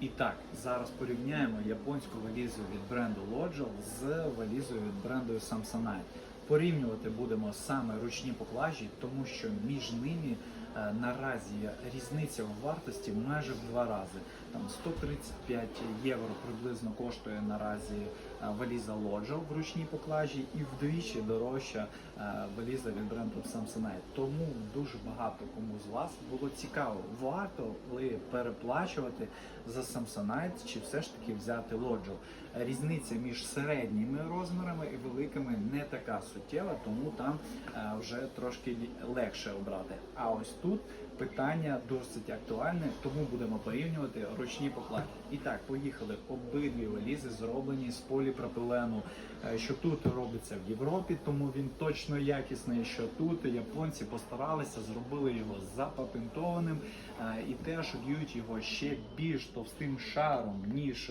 І так, зараз порівняємо японську валізу від бренду Lodgel з валізою від бренду Samsonite. Порівнювати будемо саме ручні поклажі, тому що між ними е, наразі різниця в вартості майже в два рази. Там 135 євро приблизно коштує наразі валіза Lodgel в ручній поклажі і вдвічі дорожча е, валіза від бренду Samsonite. Тому дуже багато кому з вас було цікаво, варто ли переплачувати за Samsonite чи все ж таки взяти Lodgel. Різниця між середніми розмірами і великими не така суттєва, тому там е, вже трошки легше обрати. А ось тут питання досить актуальне, тому будемо порівнювати ручні поклади. І так, поїхали. Обидві валізи зроблені з поліпропилену, е, що тут робиться в Європі, тому він точно якісний. Що тут японці постаралися, зробили його запатентованим е, і теж б'ють його ще більш товстим шаром, ніж.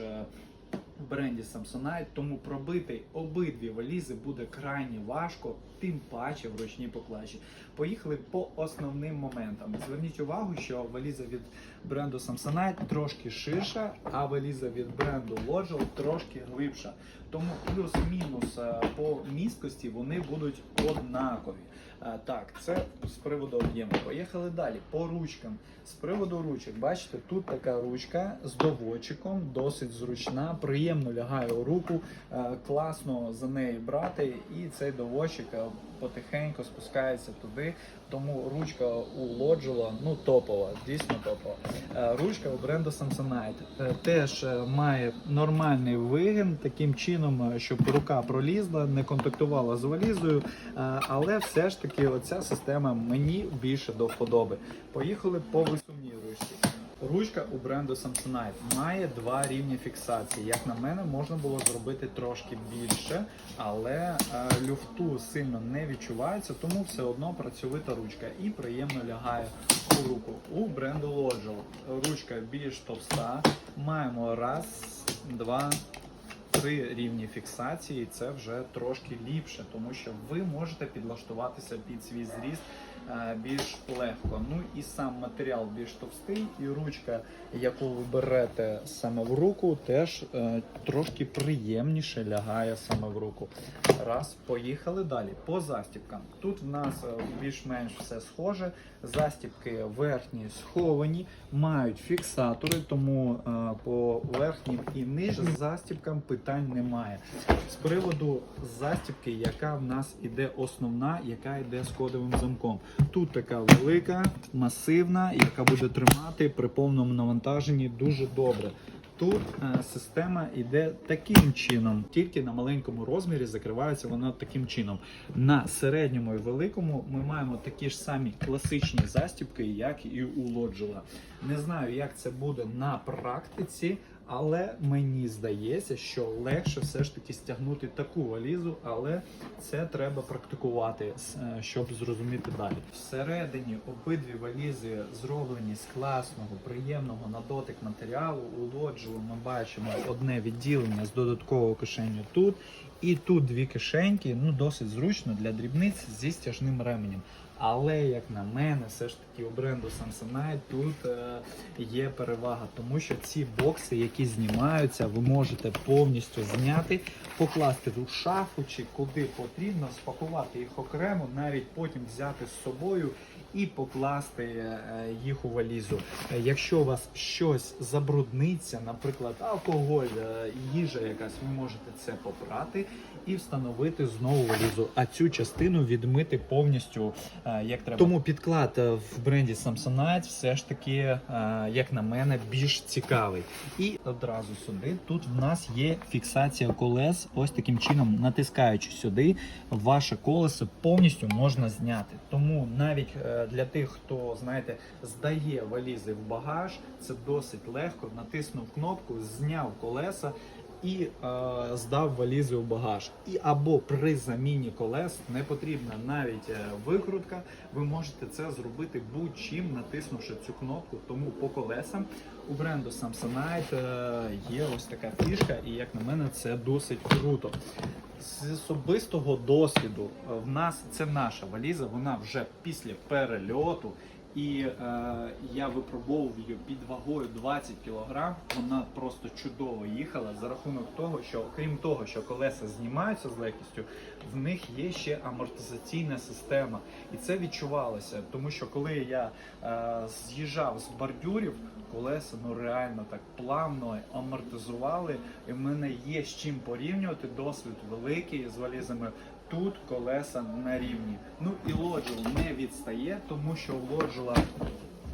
Бренді Samsonite, тому пробити обидві валізи буде крайне важко, тим паче в ручній поклажі. Поїхали по основним моментам. Зверніть увагу, що валіза від бренду Samsonite трошки ширша, а валіза від бренду Lodgel трошки глибша. Тому плюс-мінус е, по місткості вони будуть однакові. Е, Так, це з приводу об'єму. Поїхали далі. По ручкам. З приводу ручок, бачите, тут така ручка з доводчиком, досить зручна, приємно лягає у руку, е, класно за неї брати, і цей доводчик е, потихеньку спускається туди. Тому ручка у Лоджела ну топова, дійсно топова. Е, Ручка у бренду Samsonite теж має нормальний вигін, таким чином, щоб рука пролізла, не контактувала з валізою, але все ж таки оця система мені більше до вподоби. Поїхали по висумній ручці. Ручка у бренду Samsonite має два рівні фіксації. Як на мене, можна було зробити трошки більше, але е, люфту сильно не відчувається, тому все одно працьовита ручка і приємно лягає у руку. У бренду Lodgel ручка більш товста. Маємо раз, два. Три рівні фіксації це вже трошки ліпше, тому що ви можете підлаштуватися під свій зріст більш легко. Ну і сам матеріал більш товстий, і ручка, яку ви берете саме в руку, теж е, трошки приємніше лягає саме в руку. Раз, поїхали далі. По застібкам. Тут в нас е, більш-менш все схоже. Застібки верхні сховані, мають фіксатори, тому е, по верхнім і нижнім застібкам питань немає. З приводу застібки, яка в нас іде основна, яка йде з кодовим замком. Тут така велика, масивна, яка буде тримати при повному навантаженні дуже добре. Тут е, система йде таким чином, тільки на маленькому розмірі закривається вона таким чином. На середньому і великому ми маємо такі ж самі класичні застібки, як і у Лоджела. Не знаю, як це буде на практиці, але мені здається, що легше все ж таки стягнути таку валізу, але це треба практикувати, е, щоб зрозуміти далі. Всередині обидві валізи зроблені з класного, приємного на дотик матеріалу. У лоджу ми бачимо одне відділення з додаткового кишеню тут. І тут дві кишеньки, ну досить зручно для дрібниць зі стяжним ременем. Але як на мене, все ж таки у бренду Samsonite тут е, є перевага, тому що ці бокси, які знімаються, ви можете повністю зняти, покласти в шафу чи куди потрібно, спакувати їх окремо, навіть потім взяти з собою і покласти е, їх у валізу. Е, Якщо у вас щось забрудниться, наприклад, алкоголь, е, їжа якась, ви можете це попрати і встановити знову валізу, а цю частину відмити повністю е, як треба. Тому підклад е, в бренді Samsonite все ж таки, е, як на мене, більш цікавий. І одразу сюди тут в нас є фіксація колес. Ось таким чином, натискаючи сюди, ваше колесо повністю можна зняти. Тому навіть е, для тих, хто знаєте, здає валізи в багаж, це досить легко. Натиснув кнопку, зняв колеса і е, здав валізи у багаж. І або при заміні колес не потрібна навіть е, викрутка. Ви можете це зробити будь-чим, натиснувши цю кнопку. Тому по колесам у бренду Samsonite е, є ось така фішка, і як на мене, це досить круто. З особистого досвіду е, в нас це наша валіза. Вона вже після перельоту. І е, я випробовував її під вагою 20 кг. Вона просто чудово їхала за рахунок того, що окрім того, що колеса знімаються з легкістю, в них є ще амортизаційна система, і це відчувалося, тому що коли я е, з'їжджав з бордюрів, колеса ну реально так плавно амортизували. І в мене є з чим порівнювати. Досвід великий з валізами. Тут колеса на рівні. Ну і лоджел не відстає, тому що у лоджила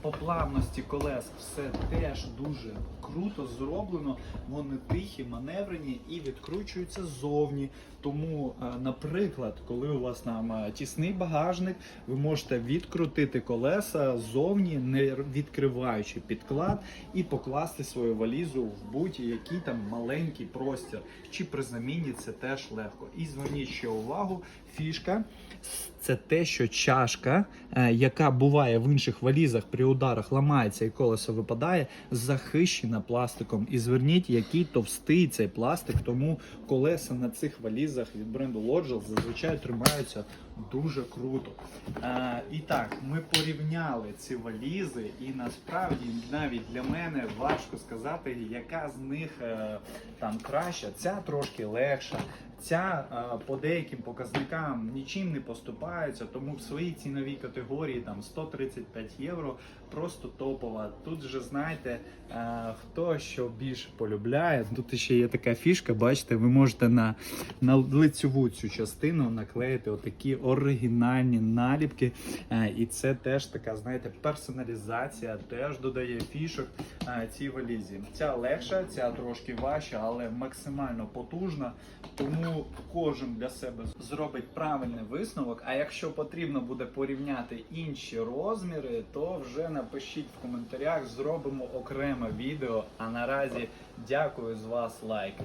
по плавності колес все теж дуже круто зроблено. Вони тихі, маневрені і відкручуються ззовні. Тому, е, наприклад, коли у вас там е, тісний багажник, ви можете відкрутити колеса ззовні, не відкриваючи підклад, і покласти свою валізу в будь-який там маленький простір. Чи при заміні це теж легко. І зверніть ще увагу, фішка це те, що чашка, е, яка буває в інших валізах при ударах, ламається і колесо випадає, захищена пластиком. І зверніть, який товстий цей пластик, тому колеса на цих валізах від бренду Lodgel зазвичай тримаються дуже круто. Е, і так, ми порівняли ці валізи, і насправді навіть для мене важко сказати, яка з них е, там краща. Ця трошки легша. Ця е, по деяким показникам нічим не поступається, тому в своїй ціновій категорії там 135 євро просто топова. Тут же знаєте, е, хто що більше полюбляє. Тут ще є така фішка, бачите, ви можете на, на лицьову цю частину наклеїти отакі оригінальні наліпки. Е, І це теж така, знаєте, персоналізація теж додає фішок е, цій валізі. Ця легша, ця трошки важча, але максимально потужна. Тому кожен для себе зробить правильний висновок. А якщо потрібно буде порівняти інші розміри, то вже напишіть в коментарях, зробимо окреме відео. А наразі дякую з вас лайк.